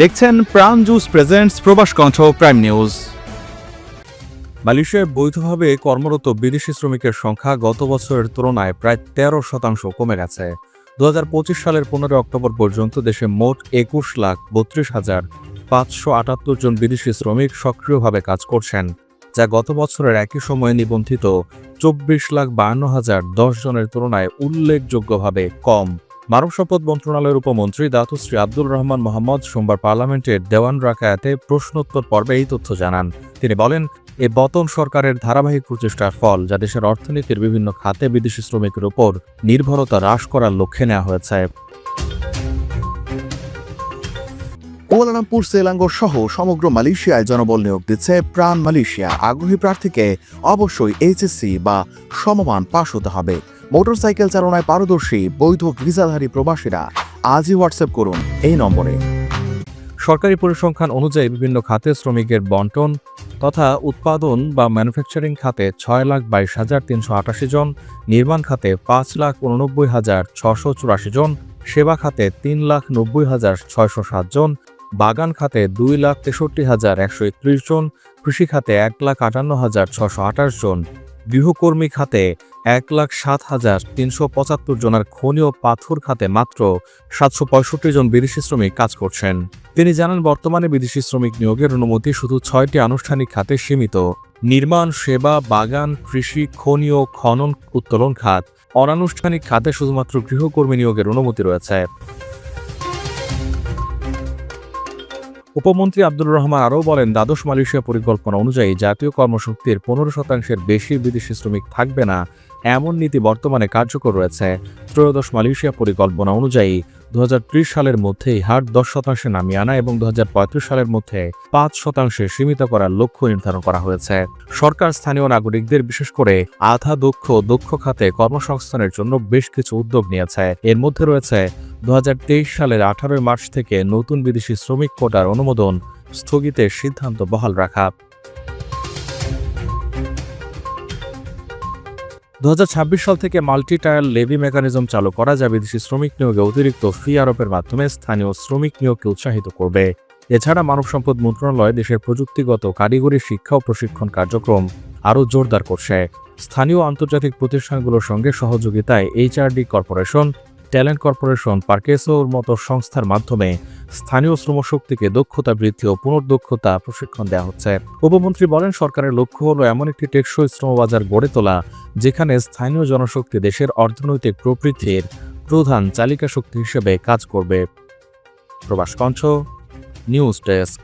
দেখছেন প্রাণ juice presents প্রবাস কণ্ঠ প্রাইম নিউজ মালয়েশিয়ায় বৈধভাবে কর্মরত বিদেশি শ্রমিকের সংখ্যা গত বছরের তুলনায় প্রায় তেরো শতাংশ কমে গেছে। দু হাজার পঁচিশ সালের পনেরো অক্টোবর পর্যন্ত দেশে মোট একুশ লাখ বত্রিশ হাজার পাঁচশো আটাত্তর জন বিদেশি শ্রমিক সক্রিয়ভাবে কাজ করছেন, যা গত বছরের একই সময়ে নিবন্ধিত চব্বিশ লাখ বায়ান্ন হাজার দশ জনের তুলনায় উল্লেখযোগ্যভাবে কম। মানব সম্পদ মন্ত্রণালয়ের উপমন্ত্রী দাতুশ্রী আব্দুল রহমান মোহাম্মদ সোমবার পার্লামেন্টের দেওয়ান রাকায়াতে প্রশ্নোত্তর পর্বে এই তথ্য জানান। তিনি বলেন, এ বতন সরকারের ধারাবাহিক প্রচেষ্টার ফল যা দেশের অর্থনীতির বিভিন্ন খাতে বিদেশি শ্রমিকের উপর নির্ভরতা হ্রাস করার লক্ষ্যে নেওয়া হয়েছে। কুয়ালালামপুর সেলাঙ্গো সহ সমগ্র মালয়েশিয়ায় জনবল নিয়োগ দিচ্ছে প্রাণ মালয়েশিয়া। আগ্রহী প্রার্থীকে অবশ্যই এইচএসসি বা সমমান পাশ হতে হবে। মোটরসাইকেল চালনায় পারদর্শী বৈধ ভিসাধারী প্রবাসীরা আজই হোয়াটসঅ্যাপ করুন এই নম্বরে। সরকারি পরিসংখ্যান অনুযায়ী বিভিন্ন খাতে শ্রমিকের বন্টন তথা উৎপাদন বা ম্যানুফ্যাকচারিং খাতে ছয় লাখ বাইশ হাজার তিনশো আটাশি জন, নির্মাণ খাতে পাঁচ লাখ উননব্বই হাজার ছশো চুরাশি জন, সেবা খাতে তিন লাখ নব্বই হাজার ছয়শো সাত জন, বাগান খাতে দুই লাখ তেষট্টি হাজার একশো একত্রিশ জন, কৃষি খাতে এক লাখ আটান্ন হাজার ছশো আঠাশ জন গৃহকর্মী খাতে এক লাখ সাত হাজার তিনশো পঁচাত্তর জনের খনি ও পাথর খাতে মাত্র সাতশো পঁয়ষট্টি জন বিদেশি শ্রমিক কাজ করছেন। তিনি জানান, বর্তমানে বিদেশি শ্রমিক নিয়োগের অনুমতি শুধু ছয়টি আনুষ্ঠানিক খাতে সীমিত। নির্মাণ, সেবা, বাগান, কৃষি, খনি ও খনন উত্তোলন খাত। অনানুষ্ঠানিক খাতে শুধুমাত্র গৃহকর্মী নিয়োগের অনুমতি রয়েছে। উপমন্ত্রী আব্দুর রহমান আরও বলেন, দ্বাদশ মালয়েশিয়া পরিকল্পনা অনুযায়ী জাতীয় কর্মশক্তির পনেরো শতাংশের বেশি বিদেশি শ্রমিক থাকবে না। এমন নীতি বর্তমানে কার্যকর রয়েছে। ত্রয়োদশ মালয়েশিয়া পরিকল্পনা অনুযায়ী দু হাজার ত্রিশ সালের মধ্যেই হার দশ শতাংশে নামিয়ে আনা এবং দু হাজার পঁয়ত্রিশ সালের মধ্যে পাঁচ শতাংশে সীমিত করার লক্ষ্য নির্ধারণ করা হয়েছে। সরকার, স্থানীয় নাগরিকদের বিশেষ করে আধা দক্ষ দক্ষ খাতে কর্মসংস্থানের জন্য বেশ কিছু উদ্যোগ নিয়েছে। এর মধ্যে রয়েছে দুহাজার তেইশ সালের আঠারোই মার্চ থেকে নতুন বিদেশি শ্রমিক কোটার অনুমোদন স্থগিতের সিদ্ধান্ত বহাল রাখা। দুহাজার ছাব্বিশ সাল থেকে মাল্টি টায়ার লেভি মেকানিজম চালু করা যা বিদেশি শ্রমিক নিয়োগে অতিরিক্ত ফি আরোপের মাধ্যমে স্থানীয় শ্রমিক নিয়োগকে উৎসাহিত করবে। এছাড়া মানব সম্পদ মন্ত্রণালয় দেশের প্রযুক্তিগত কারিগরি শিক্ষা ও প্রশিক্ষণ কার্যক্রম আরও জোরদার করছে। স্থানীয় আন্তর্জাতিক প্রতিষ্ঠানগুলোর সঙ্গে সহযোগিতায় এইচআরডি কর্পোরেশন ট্যালেন্ট কর্পোরেশন পার্কেসোর মতো সংস্থার মাধ্যমে স্থানীয় শ্রমশক্তিকে দক্ষতা বৃদ্ধি ও পুনর্দক্ষতা প্রশিক্ষণ দেওয়া হচ্ছে। উপমন্ত্রী বলেন, সরকারের লক্ষ্য হলো এমন একটি টেকসই শ্রমবাজার গড়ে তোলা, যেখানে স্থানীয় জনশক্তি দেশের অর্থনৈতিক প্রবৃদ্ধির প্রধান চালিকা শক্তি হিসেবে কাজ করবে। Probash Kantho, news desk.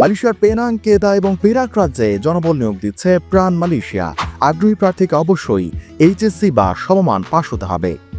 মালয়েশিয়ার পেনাং, কেদা এবং পেরাক রাজ্যে জনবল নিয়োগ দিচ্ছে প্রাণ মালয়েশিয়া। আগ্রহী প্রার্থীকে অবশ্যই এইচএসসি বা সমমান পাশ হতে হবে।